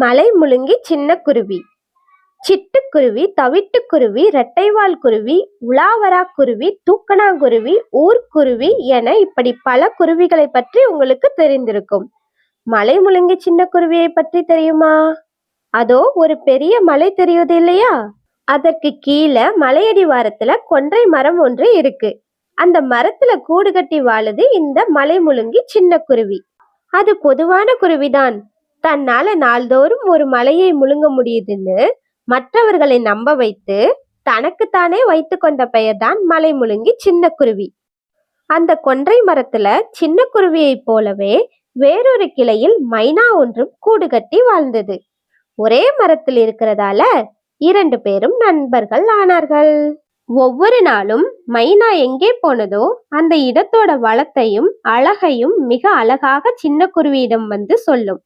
மலை முழுங்கி சின்ன குருவி. சிட்டுக்குருவி தவிட்டுக்குருவி இரட்டைவால் குருவி உலாவரா குருவி தூக்கணாங்குருவி ஊர்க்குருவி என இப்படி பல குருவிகளை பற்றி உங்களுக்கு தெரிந்திருக்கும். மலை முழுங்கி சின்ன குருவியை பற்றி தெரியுமா? அதோ ஒரு பெரிய மலை தெரியுது இல்லையா? அதற்கு கீழே மலையடிவாரத்துல கொன்றை மரம் ஒன்று இருக்கு. அந்த மரத்துல கூடு கட்டி வாழுது இந்த மலை முழுங்கி சின்ன குருவி. அது பொதுவான குருவிதான். தன்னால நாள்தோறும் ஒரு மலையை முழுங்க முடியுதுன்னு மற்றவர்களை நம்ப வைத்து தனக்குத்தானே வைத்து கொண்ட பெயர்தான் மலை முழுங்கி சின்ன குருவி. அந்த கொன்றை மரத்துல சின்ன குருவியைப் போலவே வேறொரு கிளையில் மைனா ஒன்றும் கூடு கட்டி வாழ்ந்தது. ஒரே மரத்தில் இருக்கிறதால இரண்டு பேரும் நண்பர்கள் ஆனார்கள். ஒவ்வொரு நாளும் மைனா எங்கே போனதோ அந்த இடத்தோட வளத்தையும் அழகையும் மிக அழகாக சின்ன குருவியிடம் வந்து சொல்லும்.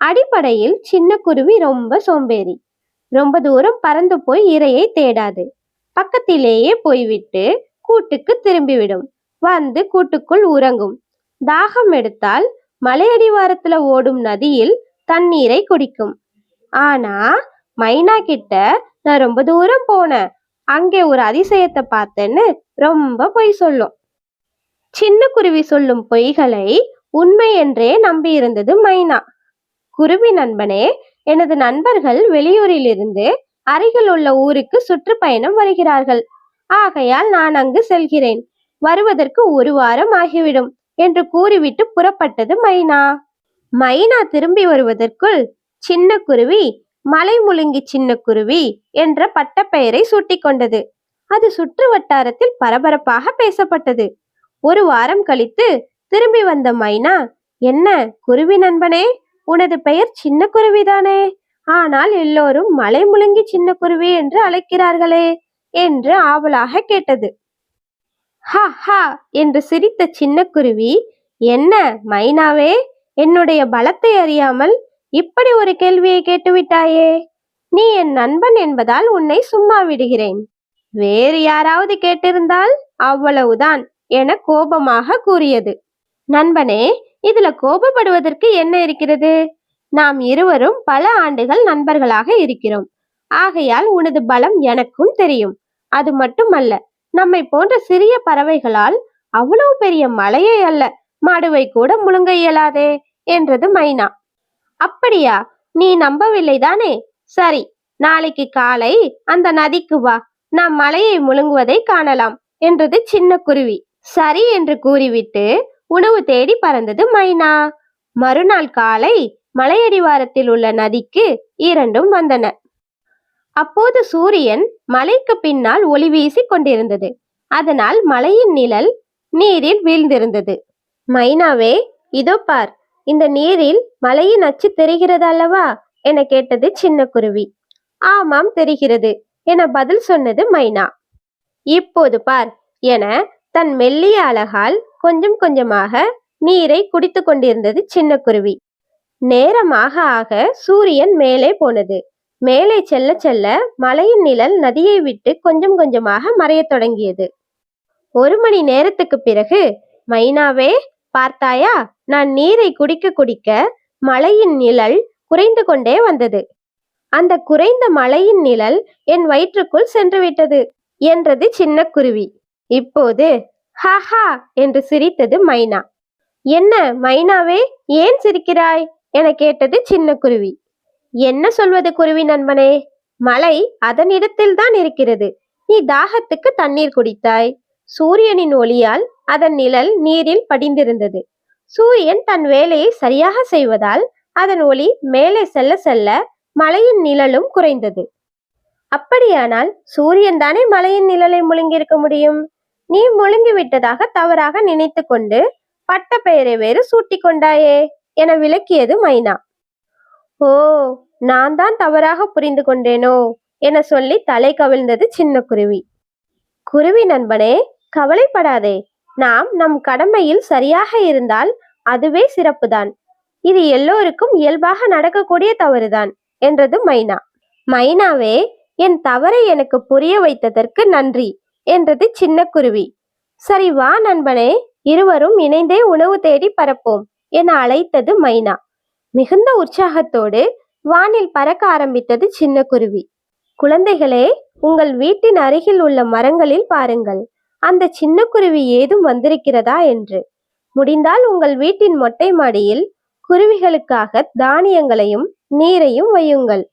அடிப்படையில் சின்ன குருவி ரொம்ப சோம்பேறி. ரொம்ப தூரம் பறந்து போய் இரையை தேடாது. பக்கத்திலேயே போய்விட்டு கூட்டுக்கு திரும்பிவிடும். வந்து கூட்டுக்குள் உறங்கும். தாகம் எடுத்தால் மலையடிவாரத்துல ஓடும் நதியில் தண்ணீரை குடிக்கும். ஆனா மைனா கிட்ட நான் ரொம்ப தூரம் போனேன். அங்கே ஒரு அதிசயத்தை பார்த்தேன்னு ரொம்ப பொய் சொல்லும். சின்ன குருவி சொல்லும் பொய்களை உண்மை என்றே நம்பியிருந்தது மைனா. குருவி நண்பனே எனது நண்பர்கள் வெளியூரிலிருந்து அருகில் உள்ள ஊருக்கு சுற்றுப்பயணம் வருகிறார்கள். ஆகையால் நான் அங்கு செல்கிறேன். வருவதற்கு ஒரு வாரம் ஆகிவிடும் என்று கூறிவிட்டு புறப்பட்டது மைனா. மைனா திரும்பி வருவதற்குள் சின்ன குருவி மலை முழுங்கி சின்ன குருவி என்ற பட்டப்பெயரை சூட்டிக்கொண்டது. அது சுற்று வட்டாரத்தில் பரபரப்பாக பேசப்பட்டது. ஒரு வாரம் கழித்து திரும்பி வந்த மைனா என்ன குருவி நண்பனே உனது பெயர் சின்ன குருவிதானே ஆனால் எல்லோரும் மலை முழுங்கி சின்ன குருவி என்று அழைக்கிறார்களே என்று ஆவலாக கேட்டது. ஹா ஹா என்று சிரித்த சின்ன குருவி என்ன மைனாவே என்னுடைய பலத்தை அறியாமல் இப்படி ஒரு கேள்வியை கேட்டுவிட்டாயே? நீ என் நண்பன் என்பதால் உன்னை சும்மா விடுகிறேன். வேறு யாராவது கேட்டிருந்தால் அவ்வளவுதான் என கோபமாக கூறியது. நண்பனே இதுல கோபப்படுவதற்கு என்ன இருக்கிறது? நாம் இருவரும் பல ஆண்டுகள் நண்பர்களாக இருக்கிறோம். ஆகையால் உனது பலம் எனக்கும் தெரியும். அது மட்டுமல்ல நம்மை போன்ற சிறிய பறவைகளால் அவ்வளவு பெரிய மலையை அல்ல மாடுவை கூட முழுங்க இயலாதே என்றது மைனா. அப்படியா? நீ நம்பவில்லை தானே சரி நாளைக்கு காலை அந்த நதிக்கு வா நாம் மலையை முழுங்குவதை காணலாம் என்றது சின்ன குருவி. சரி என்று கூறிவிட்டு உணவு தேடி பறந்தது மைனா. மறுநாள் காலை மலையடிவாரத்தில் உள்ள நதிக்கு இரண்டும் வந்தன. அப்போது சூரியன் மலைக்கு பின்னால் ஒளி வீசிக் கொண்டிருந்தது. அதனால் மலையின் நிழல் நீரில் வீழ்ந்திருந்தது. மைனாவே இதோ பார் இந்த நீரில் மலையின் அச்சு தெரிகிறது அல்லவா? என கேட்டது சின்ன குருவி. ஆமாம் தெரிகிறது என பதில் சொன்னது மைனா. இப்போது பார் என தன் மெல்லிய அழகால் கொஞ்சம் கொஞ்சமாக நீரை குடித்து கொண்டிருந்தது சின்ன குருவி. நேரமாக ஆக சூரியன் மேலே போனது. மேலே செல்ல செல்ல மலையின் நிழல் நதியை விட்டு கொஞ்சம் கொஞ்சமாக மறையத் தொடங்கியது. ஒரு மணி நேரத்துக்கு பிறகு மைனாவே பார்த்தாயா? நான் நீரை குடிக்க குடிக்க மலையின் நிழல் குறைந்து கொண்டே வந்தது. அந்த குறைந்த மலையின் நிழல் என் வயிற்றுக்குள் சென்று விட்டது என்றது சின்ன குருவி. இப்போது ஹஹா என்று சிரித்தது மைனா. என்ன மைனாவே ஏன் சிரிக்கிறாய்? என கேட்டது சின்ன குருவி. என்ன சொல்வது குருவி நண்பனே மலை அதன் தான் இருக்கிறது. நீ தாகத்துக்கு தண்ணீர் குடித்தாய். சூரியனின் ஒளியால் அதன் நிழல் நீரில் படிந்திருந்தது. சூரியன் தன் வேலையை சரியாக செய்வதால் அதன் ஒளி மேலே செல்ல செல்ல மலையின் நிழலும் குறைந்தது. அப்படியானால் சூரியன் தானே மலையின் நிழலை முழுங்கியிருக்க முடியும்? நீ முழுங்கி விட்டதாக தவறாக நினைத்து கொண்டு பட்ட பெயரை வேறு சூட்டிக் கொண்டாயே என விளக்கியது மைனா. ஓ நான் தான் தவறாக புரிந்து கொண்டேனோ என சொல்லி தலை கவிழ்ந்தது சின்ன குருவி. குருவி நண்பனே கவலைப்படாதே. நாம் நம் கடமையில் சரியாக இருந்தால் அதுவே சிறப்புதான். இது எல்லோருக்கும் இயல்பாக நடக்கக்கூடிய தவறுதான் என்றது மைனா. மைனாவே என் தவறை எனக்கு புரிய வைத்ததற்கு நன்றி. என்றது சின்ன குருவி. சரி வா நண்பனே இருவரும் இணைந்தே உணவு தேடி பறப்போம் என அழைத்தது மைனா. மிகுந்த உற்சாகத்தோடு வானில் பறக்க ஆரம்பித்தது சின்ன குருவி. குழந்தைகளே உங்கள் வீட்டின் அருகில் உள்ள மரங்களில் பாருங்கள். அந்த சின்ன குருவி ஏதும் வந்திருக்கிறதா? என்று. முடிந்தால் உங்கள் வீட்டின் மொட்டை மாடியில் குருவிகளுக்காக தானியங்களையும் நீரையும் வையுங்கள்.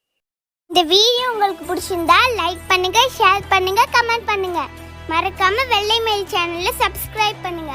இந்த வீடியோ உங்களுக்கு பிடிச்சிருந்தா லைக் பண்ணுங்க ஷேர் பண்ணுங்க கமெண்ட் பண்ணுங்க. மறக்காம வெள்ளை மயில் சேனலை சப்ஸ்கிரைப் பண்ணுங்க.